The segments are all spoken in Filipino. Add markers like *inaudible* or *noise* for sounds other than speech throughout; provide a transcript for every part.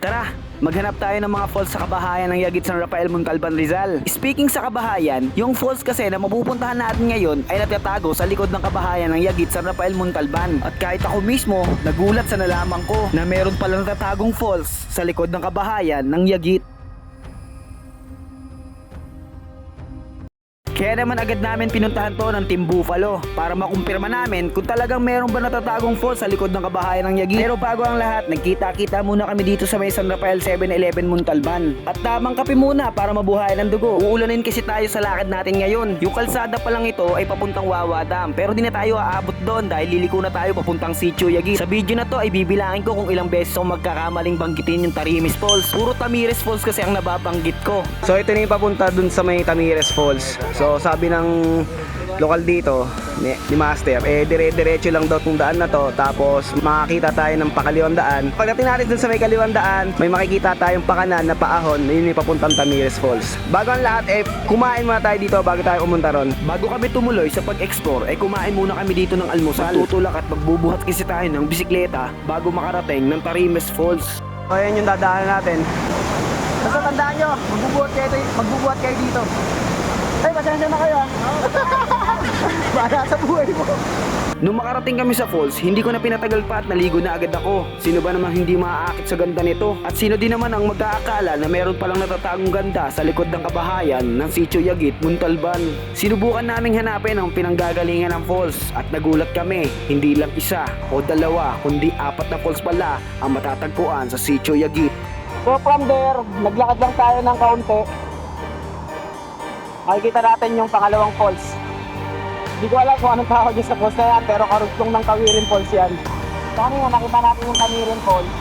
Tara, maghanap tayo ng mga falls sa kabahayan ng Yagit San Rafael Montalban Rizal. Speaking sa kabahayan, yung falls kasi na mapupuntahan natin ngayon ay natatago sa likod ng kabahayan ng Yagit San Rafael Montalban. At kahit ako mismo, nagulat sa nalaman ko na meron pala natatagong falls sa likod ng kabahayan ng Yagit. Kaya naman agad namin pinuntahan to ng Team Buffalo para makumpirma namin kung talagang meron ba natatagong falls sa likod ng kabahayan ng Yagi. Pero bago ang lahat, nagkita-kita muna kami dito sa may San Rafael 7-Eleven Montalban. At tamang kape muna para mabuhayan ng dugo. Uulanin kasi tayo sa lakad natin ngayon. Yung kalsada pa lang ito ay papuntang Wawa Dam. Pero di na tayo aabot doon dahil liliko na tayo papuntang Sitio Yagi. Sa video na to ay bibilangin ko kung ilang beses ako magkakamaling banggitin yung Tarimis Falls. Puro Tamires Falls kasi ang nababanggit ko. So ito na yung papunta dun sa may Tamires Falls. So sabi ng lokal dito ni, ni Master, eh dire-diretso lang daw tong daan na to tapos makakita tayo ng pakaliwang daan. Pagdating natin dun sa may kaliwang daan, may makikita tayong pakanan na paahon, yun yung papuntang Tamires Falls. Bago ang lahat, eh kumain muna tayo dito bago tayo umunta ron. Bago kami tumuloy sa pag-explore, eh kumain muna kami dito ng almusal. Tutulak at magbubuhat kasi tayo ng bisikleta bago makarating ng Tarimes Falls. So ayan yung dadaanan natin. Basta tandaan nyo, magbubuhat kayo, magbubuhat kayo dito. Ay, pasensya na kayo ah. *laughs* Bahala sa buhay mo. Nung makarating kami sa falls, hindi ko na pinatagal pa at naligo na agad ako. Sino ba namang hindi maaakit sa ganda nito? At sino din naman ang mag-aakala na meron palang natatagong ganda sa likod ng kabahayan ng Sitio Yagit, Muntalban? Sinubukan naming hanapin ang pinanggagalingan ng falls at nagulat kami, hindi lang isa o dalawa kundi apat na falls pala ang matatagpuan sa Sitio Yagit. So from there, naglakad lang tayo ng kaunti makikita natin yung pangalawang falls. Hindi ko alam kung anong tawag sa falls na yan, pero karugtong ng Kawirin Falls yan. So kanina nakita natin yung Kawirin Falls.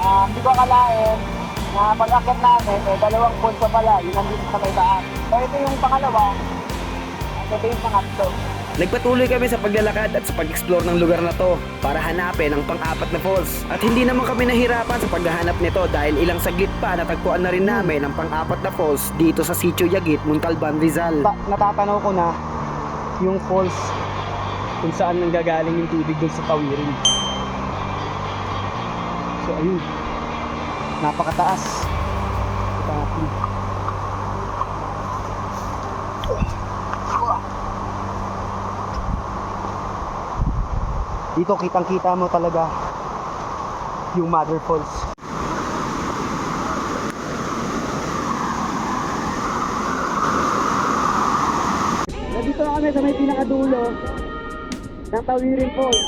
Ah, Hindi ko akalain na pag-akit natin, eh, dalawang falls pa pala, yun nandito sa may daan. So ito yung pangalawa, at ito yung pangatlo. Nagpatuloy kami sa paglalakad at sa pag-explore ng lugar na to para hanapin ang pang-apat na falls. At hindi naman kami nahirapan sa paghahanap nito dahil ilang saglit pa natagpuan na rin namin ang pang-apat na falls dito sa Sitio Yagit, Muntalban, Rizal. natatanaw ko na yung falls kung saan nanggagaling yung tubig dun sa tawirin. So ayun, napakataas. Kita natin. Dito kitang kita mo talaga yung Mother Falls. Nandito na kami sa may pinakadulo ng Tawirin Falls.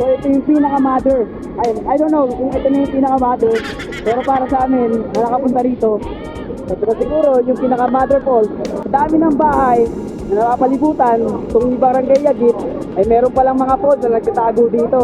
So ito yung pinaka-mother. I, I don't know kung ito na yung pinaka-mother. Pero para sa amin, na nakapunta rito, ito na siguro yung pinaka-mother falls. Sa dami ng bahay na napapalibutan, itong barangay Yagit, ay meron palang mga falls na nagtatago dito.